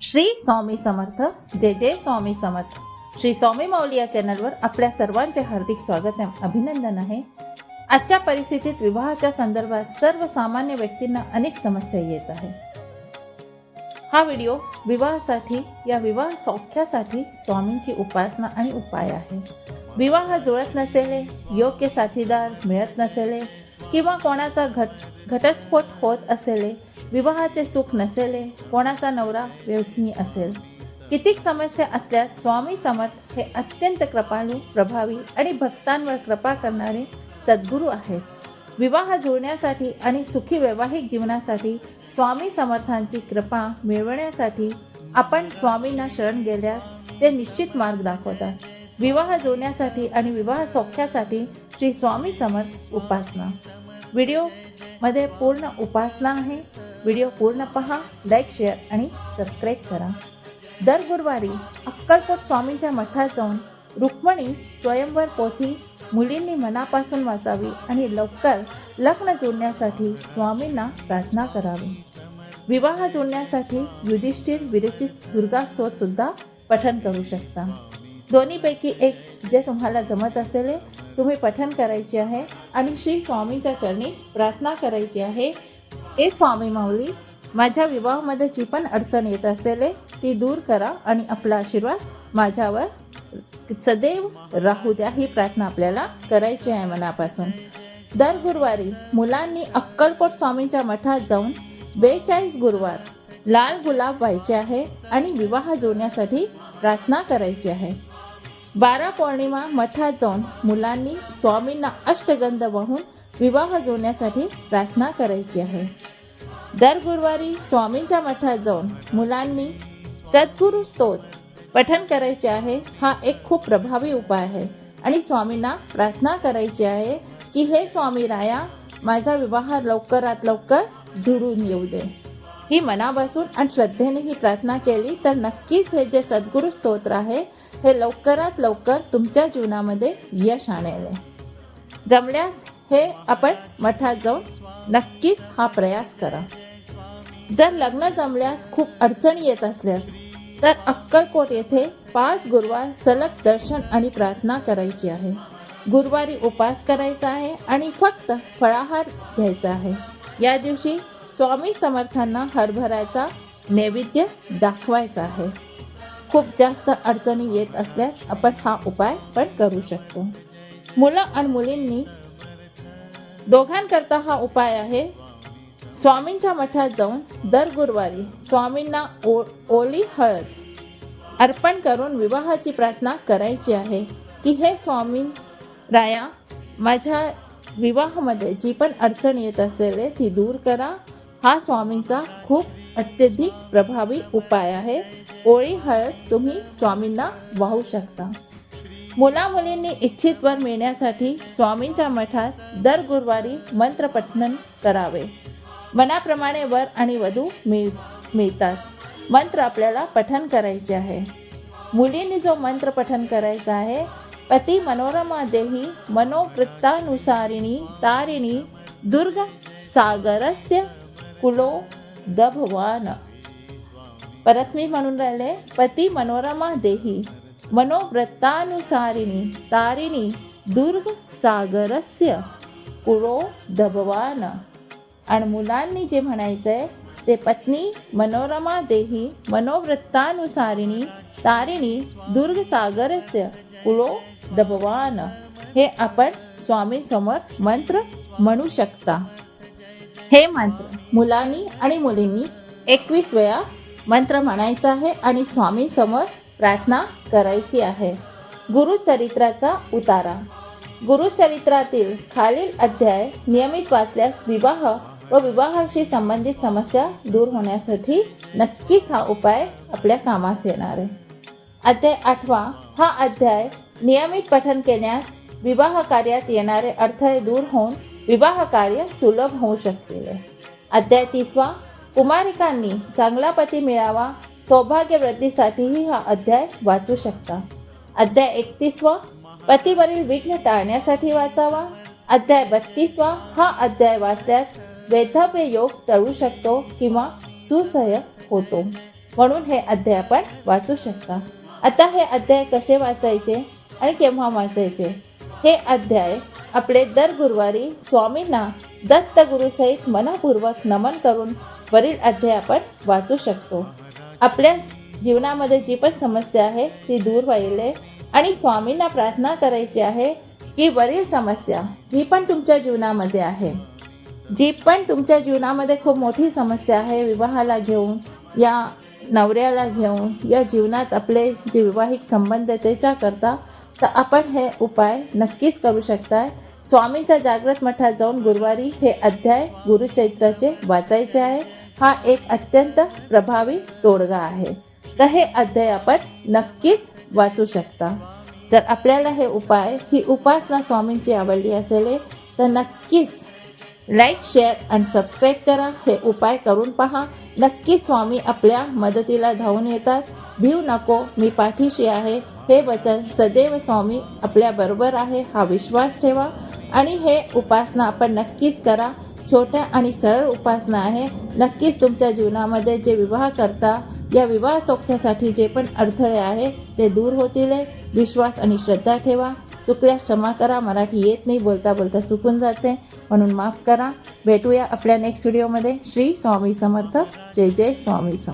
श्री स्वामी समर्थ. जय जय स्वामी समर्थ. श्री स्वामी माऊली या चॅनलवर आपल्या सर्वांचे हार्दिक स्वागत आहे अभिनंदन आहे. आजच्या परिस्थितीत विवाहाच्या संदर्भात सर्वसामान्य व्यक्तींना अनेक समस्या येत आहे. हा व्हिडिओ विवाहासाठी या विवाह सौख्यासाठी स्वामींची उपासना आणि उपाय आहे. विवाह जुळत नसेले योग्य साथीदार मिळत नसेले किंवा कोणाचा घट घटस्फोट होत असेल विवाहाचे सुख नसेले कोणाचा नवरा व्यसनी असेल. कितीक समस्या असल्यास स्वामी समर्थ हे अत्यंत कृपाळू प्रभावी आणि भक्तांवर कृपा करणारे सद्गुरू आहेत. विवाह जुळण्यासाठी आणि सुखी वैवाहिक जीवनासाठी स्वामी समर्थांची कृपा मिळवण्यासाठी आपण स्वामींना शरण गेल्यास ते निश्चित मार्ग दाखवतात. विवाह जुळण्यासाठी आणि विवाह सौख्यासाठी श्री स्वामी समर्थ उपासना. व्हिडिओमध्ये पूर्ण उपासना आहे. व्हिडिओ पूर्ण पहा लाईक शेअर आणि सबस्क्राईब करा. दर गुरुवारी अक्कलकोट स्वामींच्या मठात जाऊन रुक्मणी स्वयंवर पोथी मुलींनी मनापासून वाचावी आणि लवकर लग्न जुळण्यासाठी स्वामींना प्रार्थना करावी. विवाह जुळण्यासाठी युधिष्ठिर विरचित दुर्गा सुद्धा पठन करू शकता. दोन्हीपैकी एक जे तुम्हाला जमत असेल तुम्ही पठन करायचे आहे आणि श्री स्वामींच्या चरणी प्रार्थना करायची आहे. ए स्वामी माऊली माझ्या विवाहामध्ये जी पण अडचण येत असेल ती दूर करा आणि आपला आशीर्वाद माझ्यावर सदैव राहू द्या ही प्रार्थना आपल्याला करायची आहे मनापासून. दर गुरुवारी मुलांनी अक्कलकोट स्वामींच्या मठात जाऊन बेचाळीस गुरुवार लाल गुलाब व्हायचे आहे आणि विवाह जोडण्यासाठी प्रार्थना करायची आहे. बारा पौर्णिमा मठात जाऊन मुलांनी स्वामींना अष्टगंध वाहून विवाह जोडण्यासाठी प्रार्थना करायची आहे. दर गुरुवारी स्वामींच्या मठात जाऊन मुलांनी सद्गुरू स्तोत पठन करायचे आहे हा एक खूप प्रभावी उपाय आहे. आणि स्वामींना प्रार्थना करायची आहे की हे स्वामी राया माझा विवाह लवकरात लवकर जुळून येऊ दे. ही मनापासून आणि श्रद्धेने ही प्रार्थना केली तर नक्कीच हे जे सद्गुरू स्तोत्र आहे हे लवकरात लवकर तुमच्या जीवनामध्ये यश आणेल. जमल्यास हे आपण मठात जाऊन नक्कीच हा प्रयास करा. जर लग्न जमल्यास खूप अडचणी येत असल्यास तर अक्कलकोट येथे पाच गुरुवार सलग दर्शन आणि प्रार्थना करायची आहे. गुरुवारी उपास करायचा आहे आणि फक्त फळाहार घ्यायचा आहे. या दिवशी स्वामी समर्थांना हरभऱ्याचा नैवेद्य दाखवायचा आहे. खूप जास्त अडचणी येत असल्यास आपण हा उपाय पण करू शकतो. मुलं आणि मुलींनी दोघांकरता हा उपाय आहे. स्वामींच्या मठात जाऊन दर गुरुवारी स्वामींना ओ ओली हळद अर्पण करून विवाहाची प्रार्थना करायची आहे की हे स्वामी राया माझ्या विवाहामध्ये जी पण अडचण येत असेल ती दूर करा. हा स्वामींचा खूप अत्यधिक प्रभावी उपाय आहे. ओळी हळद तुम्ही स्वामींना वाहू शकता. मुला मुलींनी इच्छित वर मिळण्यासाठी स्वामींच्या मठात दर गुरुवारी मंत्रपठणन करावे. मनाप्रमाणे वर आणि वधू मिळ मिळतात. मंत्र आपल्याला पठन करायचे आहे. मुलींनी जो मंत्र पठन करायचा आहे पती मनोरमा देही मनोवृत्तानुसारिणी तारिणी दुर्ग सागरस्य कुलो दभवान परत मी म्हणून राहिले पती मनोरमा देही मनोव्रतानुसारिणी तारिणी दुर्ग सागरस्य कुळो दभवान आणि मुलांनी जे म्हणायचं आहे ते पत्नी मनोरमा देही मनोवृत्तानुसारिणी तारिणी दुर्ग सागरस्य कुळो दभवान हे आपण स्वामीसमोर मंत्र म्हणू शकता। हे मंत्र मुलांनी आणि मुलींनी एकवीस वेळा मंत्र म्हणायचा आहे आणि स्वामींसमोर प्रार्थना करायची आहे. गुरुचरित्राचा उतारा. गुरुचरित्रातील खालील अध्याय नियमित वाचल्यास विवाह व विवाहाशी संबंधित समस्या दूर होण्यासाठी नक्कीच हा उपाय आपल्या कामास येणार आहे. अध्याय आठवा. हा अध्याय नियमित पठन केल्यास विवाह कार्यात येणारे अडथळे दूर होऊन विवाह कार्य सुलभ होऊ शकते. अध्याय तिसवा कुमारिकांनी चांगला पती मिळावा सौभाग्य वृद्धीसाठीही हा अध्याय वाचू शकता. अध्याय एकतीसवा पतीवरील विघ्न टाळण्यासाठी वाचावा. अध्याय बत्तीसवा हा अध्याय वाचल्यास वैधव्य योग टळू शकतो किंवा सुसह्य होतो. म्हणून हे अध्याय आपण वाचू शकता. आता हे अध्याय कसे वाचायचे आणि केव्हा वाचायचे? हे अध्याय आपले दर गुरुवारी स्वामींना दत्त गुरुसहित मनपूर्वक नमन करून वरील अध्याय आपण वाचू शकतो. आपल्या जीवनामध्ये जी पण समस्या आहे ती दूर व्हायला आणि स्वामींना प्रार्थना करायची आहे की वरील समस्या जी पण तुमच्या जीवनामध्ये आहे जी पण तुमच्या जीवनामध्ये खूप मोठी समस्या आहे विवाहाला घेऊन या नवऱ्याला घेऊन या जीवनात आपले जे विवाहिक संबंध त्याच्याकरता तर आपण हे उपाय नक्कीच करू शकताय. स्वामींच्या जागृत मठात जाऊन गुरुवारी हे अध्याय गुरुचैत्राचे वाचायचे आहे. हा एक अत्यंत प्रभावी तोडगा आहे. तर हे अध्याय आपण नक्कीच वाचू शकता. जर आपल्याला हे उपाय ही उपासना स्वामींची आवडली असेल तर नक्कीच लाईक शेअर आणि सबस्क्राईब करा. हे उपाय करून पहा. नक्की स्वामी आपल्या मदतीला धावून येतात. भिव नको. मी पाठीशी आहे. हे वचन सदैव स्वामी आपल्याबरोबर आहे हा विश्वास ठेवा. आणि हे उपासना आपण नक्कीच करा. छोट्या आणि सरळ उपासना आहे. नक्कीच तुमच्या जीवनामध्ये जे विवाह करता या विवाह सौख्यासाठी जे पण अडथळे आहे ते दूर होतील. विश्वास आणि श्रद्धा ठेवा. चुकल्यास क्षमा करा. मराठी येत नाही बोलता बोलता चुकून जाते. म्हणून माफ करा. भेटूया आपल्या नेक्स्ट व्हिडिओमध्ये श्री स्वामी समर्थ. जय जय स्वामी समर्थ.